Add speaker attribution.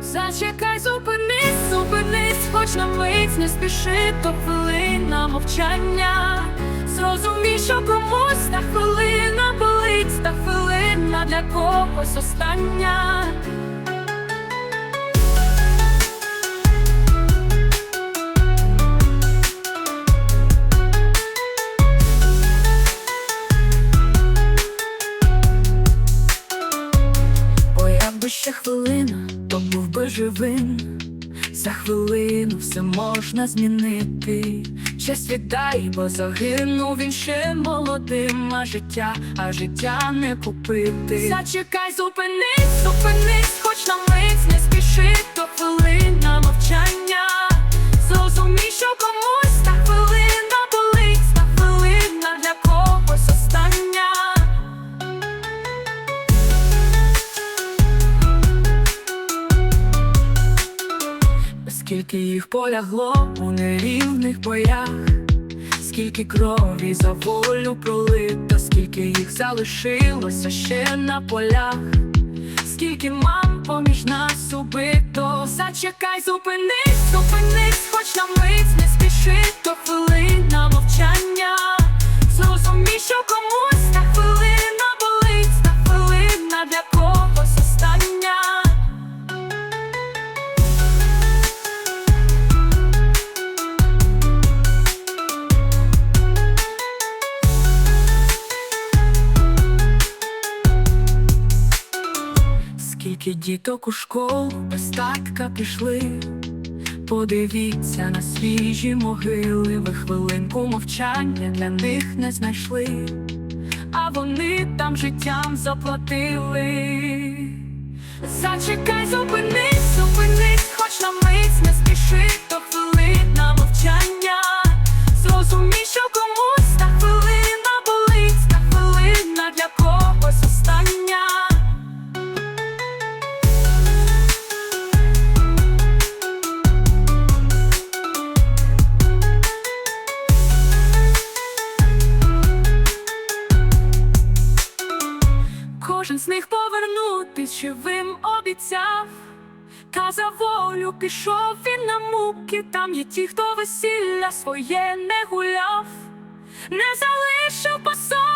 Speaker 1: Зачекай, зупинись, зупинись, хоч на мить, не спіши, то хвилина мовчання. Зрозумій, що комусь та хвилина болить, та хвилина для когось остання. Якби ще хвилина, то був би живим. За хвилину все можна змінити. Щас віддай, бо загинув він ще молодим, а життя, а життя не купити. Зачекай, зупинись, зупинись, хоч на Скільки їх полягло у нерівних боях, скільки крові за волю пролито, скільки їх залишилося ще на полях, скільки мам поміж нас убито. Зачекай, зупинись, зупинись, хоч на мить Скільки діток у школу без татка пішли, подивіться на свіжі могили, ви хвилинку мовчання для них не знайшли, а вони там життям заплатили. Зачекай, зупинись, зупинись, Кожен з них повернутись живим обіцяв, та за волю пішов він на муки. Там є ті, хто весілля своє не гуляв, не залишив по собі